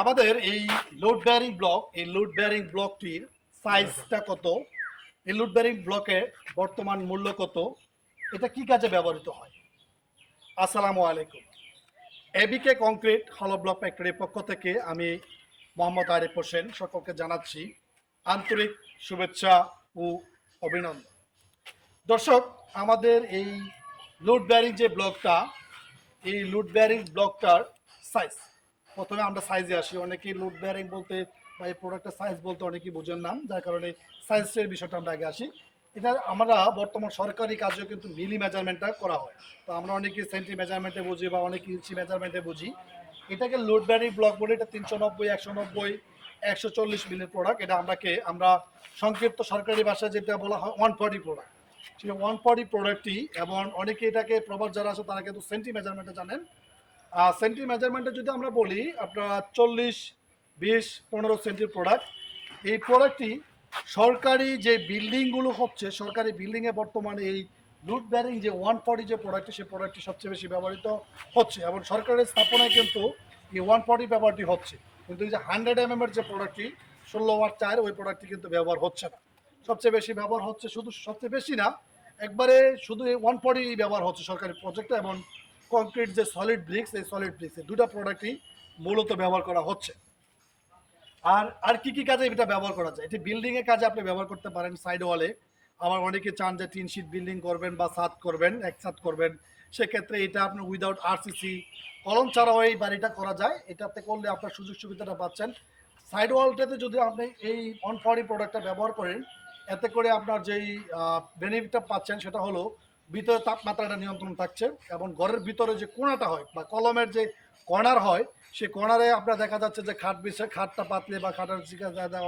আমাদের এই load bearing block এই লোড বেয়ারিং ব্লকটির সাইজটা কত? এই লোড বেয়ারিং ব্লকের বর্তমান মূল্য কত? এটা কি কাজে ব্যবহৃত হয়? আসসালামু আলাইকুম। এবিকে কংক্রিট হলো ব্লক ফ্যাক্টরির পক্ষ থেকে আমি মোহাম্মদ আরিফ হোসেন সকলকে জানাচ্ছি আন্তরিক শুভেচ্ছা ও অভিনন্দন। দর্শক, আমাদের এই লোড বেয়ারিং যে ব্লকটা এই লোড বেয়ারিং ব্লকটার সাইজ প্রথমে আমরা সাইজে আসি। অনেকেই লোড বেয়ারিং বলতে বা এই প্রোডাক্টের সাইজ বলতে অনেকেই বোঝেন নাম যার কারণে সাইজের বিষয়টা আমরা আগে আসি। এটা আমরা বর্তমান সরকারি কাজেও কিন্তু মিলি মেজারমেন্টটা করা হয়। তো আমরা অনেকে সেন্টি মেজারমেন্টে বুঝি বা অনেকে ইঞ্চি মেজারমেন্টে বুঝি। এটাকে লোড বেয়ারিং ব্লক বলে এটা তিনশো নব্বই, একশো নব্বই, একশো চল্লিশ মিলির প্রোডাক্ট এটা আমরাকে, আমরা সংক্ষিপ্ত সরকারি ভাষায় যেটা বলা হয় ওয়ান ফর্টি প্রোডাক্ট সেই ওয়ান ফর্টি প্রোডাক্টটি এবং অনেকে এটাকে প্রবাস যারা আছে, তারা কিন্তু সেন্টি মেজারমেন্টে জানেন। সেন্টি মেজারমেন্টে যদি আমরা বলি, আপনার চল্লিশ, বিশ, পনেরো সেন্টির প্রোডাক্ট এই প্রোডাক্টটি সরকারি যে বিল্ডিংগুলো হচ্ছে, সরকারি বিল্ডিংয়ে বর্তমানে এই লুট ব্যারিং যে ওয়ান ফর্টি যে প্রোডাক্টটি সেই প্রোডাক্টটি সবচেয়ে বেশি ব্যবহৃত হচ্ছে। এবং সরকারের স্থাপনায় কিন্তু এই ওয়ান ফর্টি ব্যবহারটি হচ্ছে। কিন্তু এই যে হান্ড্রেড এম এর যে প্রোডাক্টটি ষোলো ওয়াট চার, ওই প্রোডাক্টটি কিন্তু ব্যবহার হচ্ছে না। সবচেয়ে বেশি ব্যবহার হচ্ছে শুধু, সবচেয়ে বেশি না, একবারে শুধু এই ওয়ান ফর্টি ব্যবহার হচ্ছে সরকারি প্রজেক্টে এবং কংক্রিট যে সলিড ব্রিক্স এই সলিড ব্রিক্স এই দুটা প্রোডাক্টই মূলত ব্যবহার করা হচ্ছে। আর আর কি কি কাজে এটা ব্যবহার করা যায়? এটি বিল্ডিং এর কাজে আপনি ব্যবহার করতে পারেন সাইড ওয়ালে আবার অনেকে চান যে তিন শীট বিল্ডিং করবেন বা ছাদ করবেন এক ছাদ করবেন। সেক্ষেত্রে এটা আপনি উইদাউট আরসিসি কলম ছাড়াও এই বাড়িটা করা যায়। এটাতে করলে আপনার সুযোগ সুবিধাটা পাচ্ছেন। সাইড ওয়ালটাতে যদি আপনি এই অন ফরি প্রোডাক্টটা ব্যবহার করেন, এতে করে আপনার যেই বেনিফিটটা পাচ্ছেন সেটা হলো ভিতরে তাপমাত্রাটা নিয়ন্ত্রণ থাকছে এবং ঘরের ভিতরে যে কোণাটা হয় বা কলমের যে কর্নার হয় সেই কর্নারে আপনার দেখা যাচ্ছে যে খাট বিষে খাটটা পাতলে বা খাটের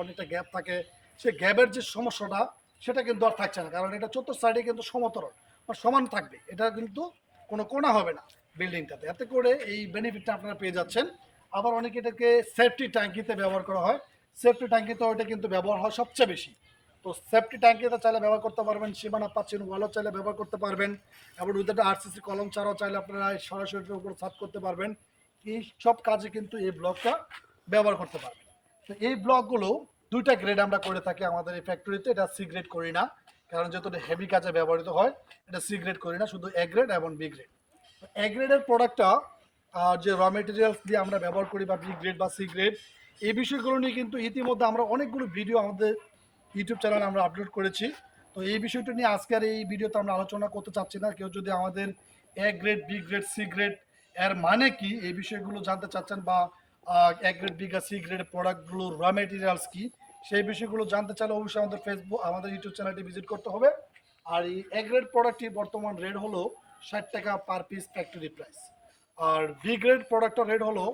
অনেকটা গ্যাপ থাকে, সে গ্যাপের যে সমস্যাটা, সেটা কিন্তু আর থাকছে না। কারণ এটা চতুর্থ সাইডে কিন্তু সমতরণ, বা সমান থাকবে। এটা কিন্তু কোনো কোণা হবে না বিল্ডিংটাতে। এতে করে এই বেনিফিটটা আপনারা পেয়ে যাচ্ছেন। আবার অনেকে এটাকে সেফটি ট্যাঙ্কিতে ব্যবহার করা হয়। সেফটি ট্যাঙ্কিতে ওইটা কিন্তু ব্যবহার হয় সবচেয়ে বেশি। তো সেফটি ট্যাঙ্কিতে চাইলে ব্যবহার করতে পারবেন, সীমানা পাচ্ছেন ওয়ালও চাইলে ব্যবহার করতে পারবেন, এবং উইথ আরসিসি কলম ছাড়াও চাইলে আপনারা সরাসরি উপর ছাদ করতে পারবেন। এই সব কাজে কিন্তু এই ব্লকটা ব্যবহার করতে পারবেন। তো এই ব্লকগুলো দুইটা গ্রেড আমরা করে থাকি আমাদের এই ফ্যাক্টরিতে এটা সি গ্রেড করি না, কারণ যেহেতু হেভি কাজে ব্যবহৃত হয়, এটা সি গ্রেড করি না, শুধু এ গ্রেড এবং বি গ্রেড এ গ্রেডের প্রোডাক্টটা আর যে র মেটেরিয়ালস দিয়ে আমরা ব্যবহার করি বা বি গ্রেড বা সি গ্রেড এই বিষয়গুলো নিয়ে কিন্তু ইতিমধ্যে আমরা অনেকগুলো ভিডিও আমাদের ইউটিউব চ্যানেলে আমরা আপলোড করেছি। তো এই বিষয়টা নিয়ে আজকের এই ভিডিওতে আমরা আলোচনা করতে চাচ্ছি না। কেউ যদি আমাদের A grade B grade C grade এর মানে কি? এই বিষয়গুলো জানতে চাচ্ছেন বা A grade B grade C grade প্রোডাক্টগুলো র মেটেরিয়ালস কী? সেই বিষয়গুলো জানতে চাইলে অবশ্যই আমাদের ফেসবুক আমাদের ইউটিউব চ্যানেলটি ভিজিট করতে হবে। আর এই এ গ্রেড প্রোডাক্টটি বর্তমান রেট হলো ষাট টাকা পার পিস ফ্যাক্টরি প্রাইস আর বি গ্রেড প্রোডাক্টের রেট হলো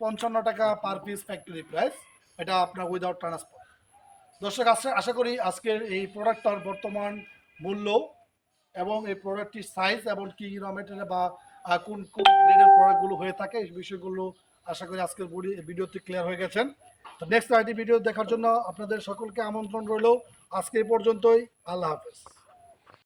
পঞ্চান্ন টাকা পার পিস ফ্যাক্টরি প্রাইস এটা আপনার উইদাউট ট্রান্সপোর্ট দর্শক, আশা আশা করি আজকের এই প্রোডাক্টটার বর্তমান মূল্য এবং এই প্রোডাক্টটির সাইজ এবং কি র মেটেরিয়াল বা কোন কোন গ্রেডের প্রোডাক্টগুলো হয়ে থাকে এই বিষয়গুলো আশা করি আজকের ভিডিওতে ক্লিয়ার হয়ে গেছেন তো নেক্সট আইটি ভিডিও দেখার জন্য আপনাদের সকলকে আমন্ত্রণ রইল। আজকে এই পর্যন্তই। আল্লাহ হাফেজ।